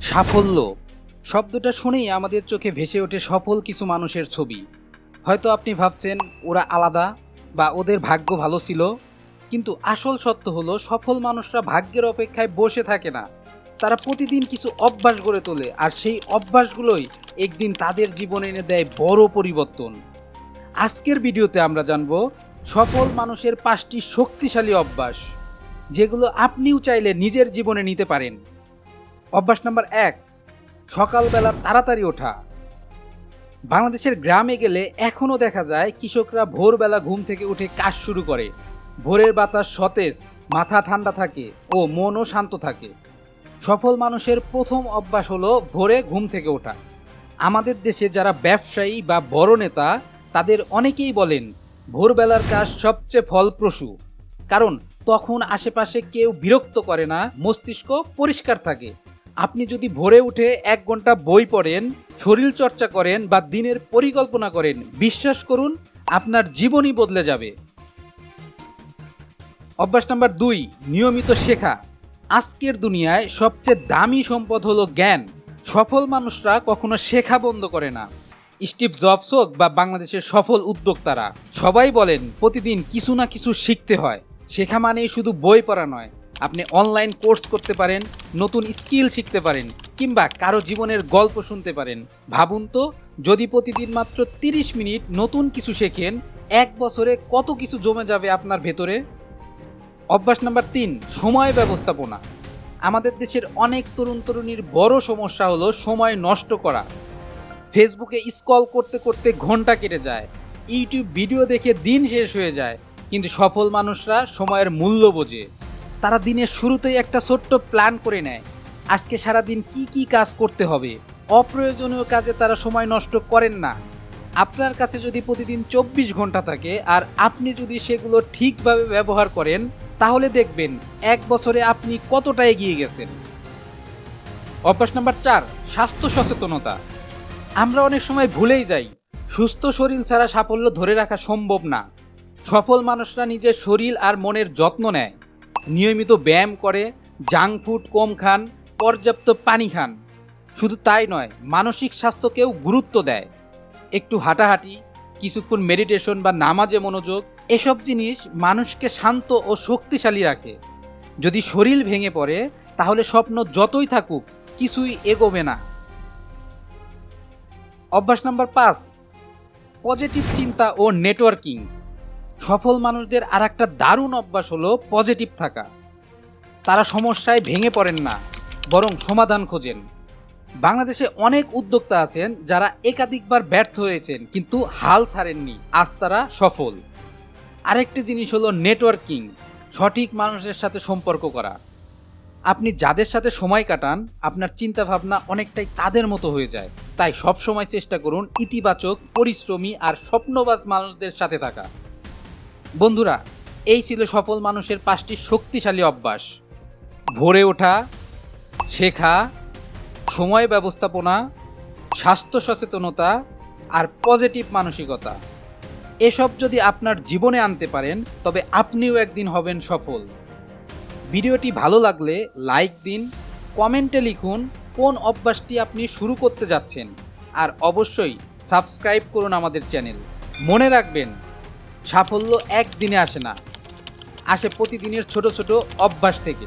সাফল্য। শব্দটা শুনেই আমাদের চোখে ভেসে ওঠে সফল কিছু মানুষের ছবি। হয়তো আপনি ভাবছেন, ওরা আলাদা বা ওদের ভাগ্য ভালো ছিল। কিন্তু আসল সত্য হলো, সফল মানুষরা ভাগ্যের অপেক্ষায় বসে থাকে না। তারা প্রতিদিন কিছু অভ্যাস গড়ে তোলে আর সেই অভ্যাসগুলোই একদিন তাদের জীবনে এনে দেয় বড় পরিবর্তন। আজকের ভিডিওতে আমরা জানব, সফল মানুষের পাঁচটি শক্তিশালী অভ্যাস, যেগুলো আপনিও চাইলে নিজের জীবনে নিতে পারেন। অভ্যাস নাম্বার এক, সকালবেলা তাড়াতাড়ি ওঠা। বাংলাদেশের গ্রামে গেলে এখনও দেখা যায় কৃষকরা ভোরবেলা ঘুম থেকে উঠে কাজ শুরু করে। ভোরের বাতাস সতেজ, মাথা ঠান্ডা থাকে ও মনও শান্ত থাকে। সফল মানুষের প্রথম অভ্যাস হলো ভোরে ঘুম থেকে ওঠা। আমাদের দেশে যারা ব্যবসায়ী বা বড় নেতা, তাদের অনেকেই বলেন, ভোরবেলার কাজ সবচেয়ে ফলপ্রসূ। কারণ তখন আশেপাশে কেউ বিরক্ত করে না, মস্তিষ্ক পরিষ্কার থাকে। আপনি যদি ভোরে উঠে এক ঘণ্টা বই পড়েন, শরীর চর্চা করেন বা দিনের পরিকল্পনা করেন, বিশ্বাস করুন আপনার জীবনই বদলে যাবে। অভ্যাস নাম্বার দুই, নিয়মিত শেখা। আজকের দুনিয়ায় সবচেয়ে দামি সম্পদ হলো জ্ঞান। সফল মানুষরা কখনো শেখা বন্ধ করে না। স্টিভ জবস হোক বা বাংলাদেশের সফল উদ্যোক্তারা, সবাই বলেন, প্রতিদিন কিছু না কিছু শিখতে হয়। শেখা মানেই শুধু বই পড়া নয় আপনি অনলাইন কোর্স করতে পারেন, নতুন স্কিল শিখতে পারেন, কিংবা কারও জীবনের গল্প শুনতে পারেন। ভাবুন তো, যদি প্রতিদিন মাত্র তিরিশ মিনিট নতুন কিছু শেখেন, এক বছরে কত কিছু জমে যাবে আপনার ভেতরে? অভ্যাস নাম্বার তিন, সময় ব্যবস্থাপনা। আমাদের দেশের অনেক তরুণ তরুণীর বড় সমস্যা হলো সময় নষ্ট করা। ফেসবুকে স্কল করতে করতে ঘণ্টা কেটে যায় ইউটিউব ভিডিও দেখে দিন শেষ হয়ে যায়, কিন্তু সফল মানুষরা সময়ের মূল্য বোঝে। তারা দিনের শুরুতেই একটা ছোট্ট প্ল্যান করে নেয়। আজকে সারাদিন কি কি কাজ করতে হবে? অপ্রয়োজনীয় কাজে তারা সময় নষ্ট করেন না। আপনার কাছে যদি প্রতিদিন চব্বিশ ঘণ্টা থাকে আর আপনি যদি সেগুলো ঠিকভাবে ব্যবহার করেন, তাহলে দেখবেন এক বছরে আপনি কতটা এগিয়ে গেছেন। অভ্যাস নাম্বার চার, স্বাস্থ্য সচেতনতা। আমরা অনেক সময় ভুলেই যাই। সুস্থ শরীর ছাড়া সাফল্য ধরে রাখা সম্ভব না। সফল মানুষরা নিজের শরীর আর মনের যত্ন নেয়। নিয়মিত ব্যায়াম করে জাঙ্ক ফুড কম খান, পর্যাপ্ত পানি খান। শুধু তাই নয়, মানসিক স্বাস্থ্যকেও গুরুত্ব দেয়। একটু হাঁটাহাঁটি, কিছুক্ষণ মেডিটেশন বা নামাজে মনোযোগ, এসব জিনিস মানুষকে শান্ত ও শক্তিশালী রাখে। যদি শরীর ভেঙে পড়ে, তাহলে স্বপ্ন যতই থাকুক, কিছুই এগোবে না। অভ্যাস নাম্বার পাঁচ পজিটিভ চিন্তা ও নেটওয়ার্কিং সফল মানুষদের আর একটা দারুণ অভ্যাস হলো পজিটিভ থাকা। তারা সমস্যায় ভেঙে পড়েন না, বরং সমাধান খোঁজেন। বাংলাদেশে অনেক উদ্যোক্তা আছেন যারা একাধিকবার ব্যর্থ হয়েছেন, কিন্তু হাল ছাড়েননি। আজ তারা সফল। আরেকটি জিনিস হলো নেটওয়ার্কিং সঠিক মানুষের সাথে সম্পর্ক করা। আপনি যাদের সাথে সময় কাটান, আপনার চিন্তা ভাবনা অনেকটাই তাদের মতো হয়ে যায়। তাই সব সময় চেষ্টা করুন ইতিবাচক, পরিশ্রমী আর স্বপ্নবাজ মানুষদের সাথে থাকা। বন্ধুরা, এই ছিল সফল মানুষের পাঁচটি শক্তিশালী অভ্যাস। ভোরে ওঠা, শেখা, সময় ব্যবস্থাপনা, স্বাস্থ্য সচেতনতা আর পজিটিভ মানসিকতা। এসব যদি আপনার জীবনে আনতে পারেন, তবে আপনিও একদিন হবেন সফল। ভিডিওটি ভালো লাগলে লাইক দিন, কমেন্টে লিখুন কোন অভ্যাসটি আপনি শুরু করতে যাচ্ছেন, আর অবশ্যই সাবস্ক্রাইব করুন আমাদের চ্যানেল। মনে রাখবেন সাফল্য একদিনে আসে না আসে প্রতিদিনের ছোট ছোট অভ্যাস থেকে।